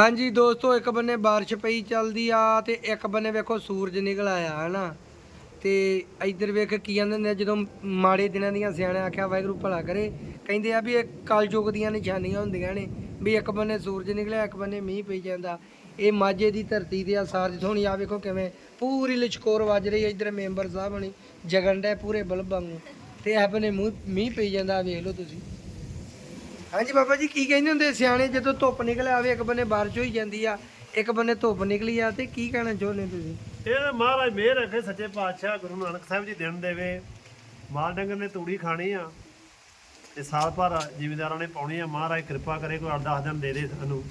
ਹਾਂਜੀ ਦੋਸਤੋ, ਇੱਕ ਬੰਨੇ ਬਾਰਿਸ਼ ਪਈ ਚੱਲਦੀ ਆ ਤੇ ਇੱਕ ਬੰਨੇ ਵੇਖੋ ਸੂਰਜ ਨਿਕਲ ਆਇਆ, ਹਨਾ? ਤੇ ਇੱਧਰ ਵੇਖ ਕੀ ਕਹਿੰਦੇ ਨੇ, ਜਦੋਂ ਮਾੜੇ ਦਿਨਾਂ ਦੀਆਂ ਸਿਆਣੇ ਆਖਿਆ, ਵਾਹਿਗੁਰੂ ਭਲਾ ਕਰੇ, ਕਹਿੰਦੇ ਆ ਵੀ ਇਹ ਕਲਯੁਗ ਦੀਆਂ ਨਿਸ਼ਾਨੀਆਂ ਹੁੰਦੀਆਂ ਨੇ, ਵੀ ਇੱਕ ਬੰਨੇ ਸੂਰਜ ਨਿਕਲਿਆ, ਇੱਕ ਬੰਨੇ ਮੀਂਹ ਪਈ ਜਾਂਦਾ। ਇਹ ਮਾਝੇ ਦੀ ਧਰਤੀ ਤੇ ਆ ਸਾਰਜ ਸੋਹਣੀ ਆ ਵੇਖੋ ਕਿਵੇਂ ਪੂਰੀ ਲਿਚਕੋਰ ਵੱਜ ਰਹੀ ਹੈ ਇੱਧਰ ਮੈਂਬਰ ਸਾਹਿਬ ਹਣੀ ਜਗਨ ਡੈ ਪੂਰੇ ਬਲਬ ਵਾਂਗੂ। ਤੇ ਇਹ ਬੰਨੇ ਮੂੰਹ, ਮੀਂਹ ਪਈ ਜਾਂਦਾ ਵੇਖ ਲਓ ਤੁਸੀਂ। ਹਾਂਜੀ ਬਾਬਾ ਜੀ ਕੀ ਕਹਿੰਦੇ ਹੁੰਦੇ ਸਿਆਣੇ ਜਦੋਂ ਧੁੱਪ ਨਿਕਲ ਆਵੇ ਇੱਕ ਬੰਨੇ ਬਾਰਿਸ਼ ਹੋਈ ਜਾਂਦੀ ਆ ਇੱਕ ਬੰਨੇ ਧੁੱਪ ਨਿਕਲੀ ਆ ਤੇ ਕੀ ਕਹਿਣਾ ਚਾਹੁੰਦੇ ਤੁਸੀਂ? ਇਹ ਮਹਾਰਾਜ ਮਿਹਰ ਰੱਖੇ ਸੱਚੇ ਪਾਤਸ਼ਾਹ ਗੁਰੂ ਨਾਨਕ ਸਾਹਿਬ ਜੀ ਦਿਨ ਦੇਵੇ। ਮਾਲ ਡੰਗਰ ਨੇ ਤੂੜੀ ਖਾਣੀ ਆ ਤੇ ਸਾਲ ਭਰ ਜ਼ਿਮੀਦਾਰਾਂ ਨੇ ਪਾਉਣੀ ਆ। ਮਹਾਰਾਜ ਕਿਰਪਾ ਕਰੇ ਕੋਈ 8-10 ਦਿਨ ਦੇ ਦੇ ਸਾਨੂੰ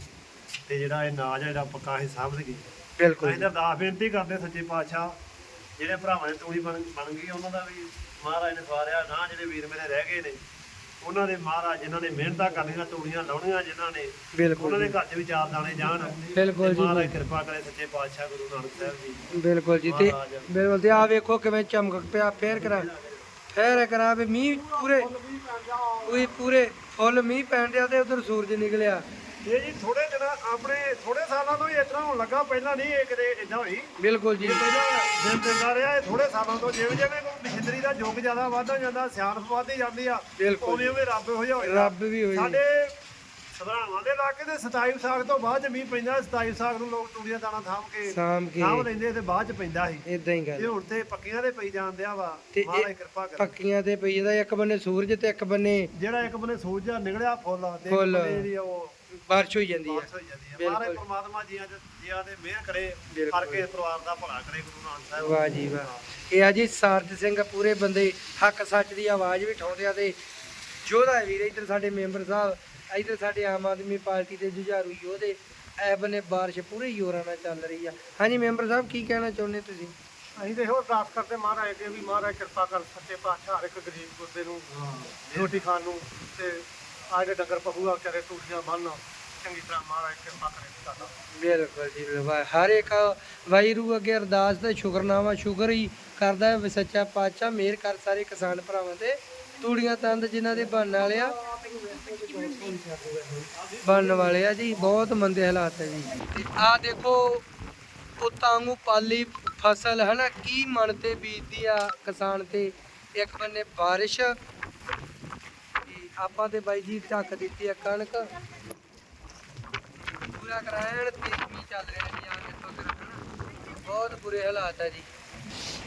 ਤੇ ਜਿਹੜਾ ਇਹ ਨਾਜ ਆ ਜਿਹੜਾ ਪੱਕਾ ਅਸੀਂ ਸਾਂਭਦੇ ਬਿਲਕੁਲ। ਅਸੀਂ ਤਾਂ ਅਰਦਾਸ ਬੇਨਤੀ ਕਰਦੇ ਸੱਚੇ ਪਾਤਸ਼ਾਹ ਜਿਹੜੇ ਭਰਾਵਾਂ ਦੀ ਤੂੜੀ ਬਣ ਬਣ ਗਈ ਉਹਨਾਂ ਦਾ ਵੀ ਮਹਾਰਾਜ ਨੇ ਸਵਾਰਿਆ। ਨਾ ਜਿਹੜੇ ਵੀਰ ਮੇਰੇ ਰਹਿ ਗਏ ਨੇ ਉਹਨਾਂ ਦੇ ਮਹਾਰਾਜ ਜਿਨ੍ਹਾਂ ਨੇ ਮਿਹਨਤਾਂ ਕਰਨੀਆਂ ਤੂੜੀਆਂ ਲਾਉਣੀਆਂ ਜਿਨ੍ਹਾਂ ਨੇ ਬਿਲਕੁਲ ਉਹਨਾਂ ਦੇ ਘਰ 'ਚ ਵੀ ਚਾਰ ਦਾਣੇ ਜਾਣ। ਬਿਲਕੁਲ ਜੀ, ਮਹਾਰਾਜ ਕਿਰਪਾ ਕਰੇ ਸੱਚੇ ਪਾਤਸ਼ਾਹ ਗੁਰੂ ਨਾਨਕ ਸਾਹਿਬ ਜੀ। ਬਿਲਕੁਲ ਜੀ। ਤੇ। ਬਿਲਕੁਲ ਤੇ ਆ ਵੇਖੋ ਕਿਵੇਂ ਚਮਕ ਪਿਆ ਫੇਰ ਕਰਾ ਫੇਰ ਕਰਾ ਵੀ ਮੀਂਹ ਪੂਰੇ ਪੂਰੇ ਪੂਰੇ ਫੁੱਲ ਮੀਂਹ ਪੈਣ ਡਿਆ ਤੇ ਉਧਰ ਸੂਰਜ ਨਿਕਲਿਆ। ਇਹ ਜੀ ਥੋੜੇ ਦਿਨਾਂ ਆਪਣੇ ਥੋੜੇ ਸਾਲਾਂ ਤੋਂ ਹੀ ਇਸ ਤਰ੍ਹਾਂ ਹੋਣ ਲੱਗਾ ਪਹਿਲਾਂ ਨਹੀਂ ਇਹ ਕਦੇ ਇਦਾਂ ਹੋਈ। ਬਿਲਕੁਲ ਜੀ। ਪਹਿਲਾਂ ਦਿਨ ਦਿੰਦਾ ਰਿਹਾ ਇਹ ਥੋੜੇ ਸਾਲਾਂ ਤੋਂ ਜਿਵੇਂ ਜਿਵੇਂ ਕੋਈ ਮਸ਼ੀਨਰੀ ਦਾ ਯੁੱਗ ਜ਼ਿਆਦਾ ਵਧਦਾ ਜਾਂਦਾ ਸਿਆਣਪ ਵਧਦੀ ਜਾਂਦੀ ਆ ਬਿਲਕੁਲ ਉਵੇਂ ਉਵੇਂ ਰੱਬ ਹੋ ਜਾਂਦਾ ਰੱਬ ਵੀ ਹੋਈ ਸਾਡੇ ਸਧਰਾਵਾਂ ਦੇ ਇਲਾਕੇ ਦੇ 27 ਵਿਸਾਖ ਤੋਂ ਬਾਅਦ ਚ ਮੀਂਹ ਪੈਂਦਾ 27 ਵਿਸਾਖ ਨੂੰ ਲੋਕ ਤੂੜੀਆਂ ਦਾਣਾ ਥਾਮ ਕੇ ਸਾਮ ਕੇ। ਥਾਮ ਲੈਂਦੇ ਤੇ ਬਾਅਦ ਚ ਪੈਂਦਾ ਸੀ। ਇਦਾਂ ਹੀ ਇਹ ਗੱਲ ਹੁਣ ਤੇ ਪੱਕੀਆਂ ਦੇ ਪਈ ਜਾਂਦਿਆ ਵਾ ਤੇ ਇਹ ਮਹਾਰਾਜ ਕਿਰਪਾ ਕਰ। ਪੱਕੀਆਂ ਤੇ ਪਈ ਜਾਂਦਾ ਇੱਕ ਬੰਨੇ ਸੂਰਜ ਤੇ ਇੱਕ ਬੰਨੇ ਜਿਹੜਾ ਇੱਕ ਬੰਨੇ ਸੂਰਜ ਆ ਨਿਕਲਿਆ ਫੁੱਲ ਤੇ ਇੱਕ ਫੁੱਲ। ਬੰਨੇ ਜਿਹੜੀ ਆ ਉਹ ਬਾਰਿਸ਼ ਹੋਈ ਜਾਂਦੀ ਆ। ਜਾਂਦੀ ਹੈ ਮਹਾਰਾਜ ਪ੍ਰਮਾਤਮਾ ਜੀਆਂ ਦੇ ਜੀਆਂ ਦੇ ਮਿਹਰ ਕਰੇ ਬਿਲਕੁਲ। ਹਰ ਕੇ ਪਰਿਵਾਰ ਦਾ ਭਲਾ ਕਰੇ ਗੁਰੂ ਨਾਨਕ ਸਾਹਿਬ। ਵਾਹ ਜੀ ਵਾਹ। ਇਹ ਆ ਜੀ ਸਾਰਜ ਸਿੰਘ ਪੂਰੇ ਬੰਦੇ ਹੱਕ ਸੱਚ ਦੀ ਆਵਾਜ਼ ਵੀ ਉਠਾਉਂਦੇ ਆ ਤੇ ਯੋਧਾ ਵੀਰ ਇੱਧਰ ਸਾਡੇ ਮੈਂਬਰ ਸਾਹਿਬ ਇੱਧਰ ਸਾਡੇ ਆਮ ਆਦਮੀ ਪਾਰਟੀ ਦੇ ਜੁਝਾਰੂ ਯੋਧੇ ਐ ਬੰਨੇ ਬਾਰਿਸ਼ ਪੂਰੇ ਜ਼ੋਰਾਂ ਨਾਲ ਚੱਲ ਰਹੀ ਆ। ਹਾਂਜੀ ਮੈਂਬਰ ਸਾਹਿਬ ਕੀ ਕਹਿਣਾ ਚਾਹੁੰਦੇ ਤੁਸੀਂ? ਅਸੀਂ ਤੇ ਇਹੋ ਅਰਦਾਸ ਕਰਦੇ ਮਹਾਰਾਜ ਅੱਗੇ ਵੀ ਮਹਾਰਾਜ ਕਿਰਪਾ ਕਰ ਸੱਚੇ ਪਾਤਸ਼ਾਹ ਹਰ ਇੱਕ ਗਰੀਬ ਗੁਰਦੇ ਨੂੰ ਰੋਟੀ ਖਾਣ ਨੂੰ ਤੇ ਆਹ ਜਿਹੜੇ ਡੰਗਰ ਪਹੂਆ ਵਿਚਾਰੇ ਟੂਟੀਆਂ ਬੰਨ ਚੰਗੀ ਤਰ੍ਹਾਂ ਮਹਾਰਾਜ ਕਿਰਪਾ ਕਰੇ ਸਾਡਾ। ਬਿਲਕੁਲ ਜੀ, ਬਿਲਕੁਲ। ਹਰ ਇੱਕ ਵਾਹਿਗੁਰੂ ਅੱਗੇ ਅਰਦਾਸ ਤੇ ਸ਼ੁਕਰਨਾਮਾ, ਸ਼ੁਕਰ ਹੀ ਕਰਦਾ ਹੈ ਵੀ ਸੱਚਾ ਪਾਤਸ਼ਾਹ, ਮਿਹਰ ਕਰ ਸਾਰੇ ਕਿਸਾਨ ਭਰਾਵਾਂ ਤੇ ਤੂੜੀਆਂ ਤੰਦ ਜਿਨ੍ਹਾਂ ਦੇ ਬਣਨ ਵਾਲੇ ਆ। ਬਣਨ ਵਾਲੇ ਆ ਜੀ, ਬਹੁਤ ਮੰਦੇ ਹਾਲਾਤ ਹੈ ਜੀ। ਤੇ ਆ ਦੇਖੋ ਪੁੱਤਾਂ ਨੂੰ ਪਾਲੀ ਫਸਲ ਹੈ ਨਾ ਕੀ ਮਨ ਤੇ ਬੀਜਦੀ ਆ ਕਿਸਾਨ ਤੇ। ਇੱਕ ਬੰਨੇ ਬਾਰਿਸ਼ ਆਪਾਂ ਤੇ ਬਾਈ ਜੀ ਢੱਕ ਦਿੱਤੀ ਆ ਕਣਕ। ਪੂਰਾ ਕਰਾਇਣ ਤੇ ਮੀਂਹ ਚੱਲ ਰਿਹਾ ਜੀ ਆ ਕਿਰਾ ਹਨਾ ਬਹੁਤ ਬੁਰੇ ਹਾਲਾਤ ਆ ਜੀ।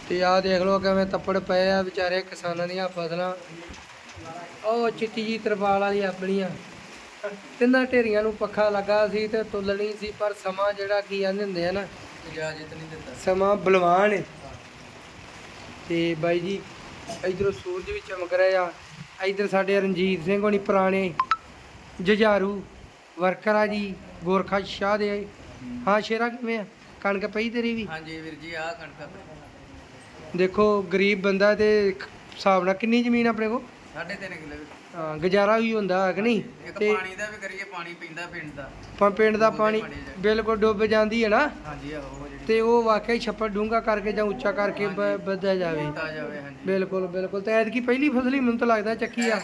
ਤੇ ਆਹ ਦੇਖ ਲਓ ਕਿਵੇਂ ਤੱਪੜ ਪਏ ਆ ਵਿਚਾਰੇ ਕਿਸਾਨਾਂ ਦੀਆਂ ਫਸਲਾਂ। ਉਹ ਚਿੱਟੀ ਜੀ ਤਰਪਾਲ ਵਾਲੀ ਆਪਣੀਆਂ। ਤਿੰਨਾਂ ਢੇਰੀਆਂ ਨੂੰ ਪੱਖਾ ਲੱਗਾ ਸੀ ਤੇ ਤੁੱਲਣੀ ਸੀ ਪਰ ਸਮਾਂ ਜਿਹੜਾ ਕੀ ਕਹਿੰਦੇ ਹੁੰਦੇ ਆ ਨਾ। ਇਜਾਜ਼ਤ ਨਹੀਂ ਦਿੰਦਾ। ਸਮਾਂ ਬਲਵਾਨ ਹੈ ਤੇ ਬਾਈ ਜੀ ਇਧਰੋਂ ਸੂਰਜ ਵੀ ਚਮਕ ਰਿਹਾ ਆ। ਇਧਰ ਸਾਡੇ ਰਣਜੀਤ ਸਿੰਘ ਹੋਣੀ ਪੁਰਾਣੇ ਜੁਝਾਰੂ ਵਰਕਰ ਆ ਜੀ। ਗੋਰਖਾ ਸ਼ਾਹ ਦੇ ਆਏ। ਹਾਂ ਸ਼ੇਰਾ ਕਿਵੇਂ ਆ? ਕਣਕ ਪਈ ਤੇਰੀ ਵੀ? ਹਾਂਜੀ ਵੀਰ ਜੀ ਆਹ ਕਣਕਾਂ ਦੇਖੋ ਗਰੀਬ ਬੰਦਾ ਤੇ ਹਿਸਾਬ ਨਾਲ ਕਿੰਨੀ ਜ਼ਮੀਨ ਆਪਣੇ ਕੋਲ? ਹਾਂ ਗੁਜ਼ਾਰਾ ਵੀ ਹੁੰਦਾ ਹੈ ਕਿ ਨਹੀਂ? ਤੇ ਪਾਣੀ ਦਾ ਵੀ ਕਰੀਏ ਪਾਣੀ ਪੀਂਦਾ ਪਿੰਡ ਦਾ। ਪਾ ਪਿੰਡ ਦਾ ਪਾਣੀ ਬਿਲਕੁਲ ਡੁੱਬ ਜਾਂਦੀ ਹੈ ਨਾ? ਹਾਂਜੀ ਆਹੋ ਜਿਹੜੀ ਤੇ ਉਹ ਵਾਕਈ ਛੱਪੜ ਡੂੰਗਾ ਕਰਕੇ ਜਾਂ ਉੱਚਾ ਕਰਕੇ ਵਧਿਆ ਜਾਵੇ। ਬਿਲਕੁਲ ਬਿਲਕੁਲ। ਤੇ ਐਤਕੀ ਪਹਿਲੀ ਫਸਲ ਹੀ ਮੈਨੂੰ ਤਾਂ ਲੱਗਦਾ ਚੱਕੀ ਆ।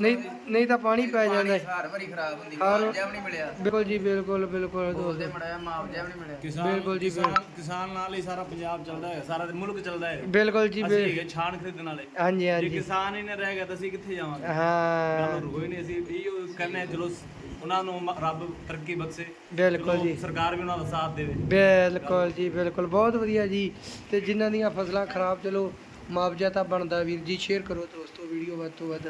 ਨਹੀਂ ਨਹੀਂ ਤਾਂ ਪਾਣੀ ਪੈ ਜਾਂਦਾ ਹਰ ਵਾਰੀ ਖਰਾਬ ਹੁੰਦੀ ਮੁਆਵਜ਼ਾ ਵੀ ਨਹੀਂ ਮਿਲਿਆ। ਬਿਲਕੁਲ ਜੀ ਬਿਲਕੁਲ ਬਿਲਕੁਲ। ਦੋਸਤ ਮੜਾ ਮੁਆਵਜ਼ਾ ਵੀ ਨਹੀਂ ਮਿਲਿਆ। ਕਿਸਾਨ ਬਿਲਕੁਲ ਜੀ ਕਿਸਾਨ ਨਾਲ ਹੀ ਸਾਰਾ ਪੰਜਾਬ ਚੱਲਦਾ ਹੈ ਸਾਰਾ ਮੁਲਕ ਚੱਲਦਾ ਹੈ। ਬਿਲਕੁਲ ਜੀ ਅਸੀਂ ਛਾਣ ਖਰੀਦਣ ਵਾਲੇ। ਹਾਂਜੀ ਹਾਂਜੀ। ਕਿਸਾਨ ਹੀ ਨਾ ਰਹਿ ਗਿਆ ਤਾਂ ਅਸੀਂ ਕਿੱਥੇ ਜਾਵਾਂਗੇ? ਹਾਂ। ਗੱਲ ਰੁਕੋ ਹੀ ਨਹੀਂ ਅਸੀਂ ਇਹੋ ਕਹਿੰਦੇ ਚਲੋ ਉਹਨਾਂ ਨੂੰ ਮ- ਰੱਬ ਤਰੱਕੀ ਬਖਸ਼ੇ ਬਿਲਕੁਲ ਚਲੋ ਜੀ। ਸਰਕਾਰ ਵੀ ਉਹਨਾਂ ਦਾ ਸਾਥ ਦੇਵੇ। ਬਿਲਕੁਲ ਜੀ ਬਿਲਕੁਲ। ਬਹੁਤ ਵਧੀਆ ਜੀ। ਤੇ ਜਿਨ੍ਹਾਂ ਦੀਆਂ ਫਸਲਾਂ ਖਰਾਬ ਚਲੋ ਮੁਆਵਜ਼ਾ ਤਾਂ ਬਣਦਾ ਵੀਰ ਜੀ ਸ਼ੇਅਰ ਕਰੋ ਦੋਸਤੋ ਵੀਡੀਓ ਵੱਧ ਤੋਂ ਵੱਧ।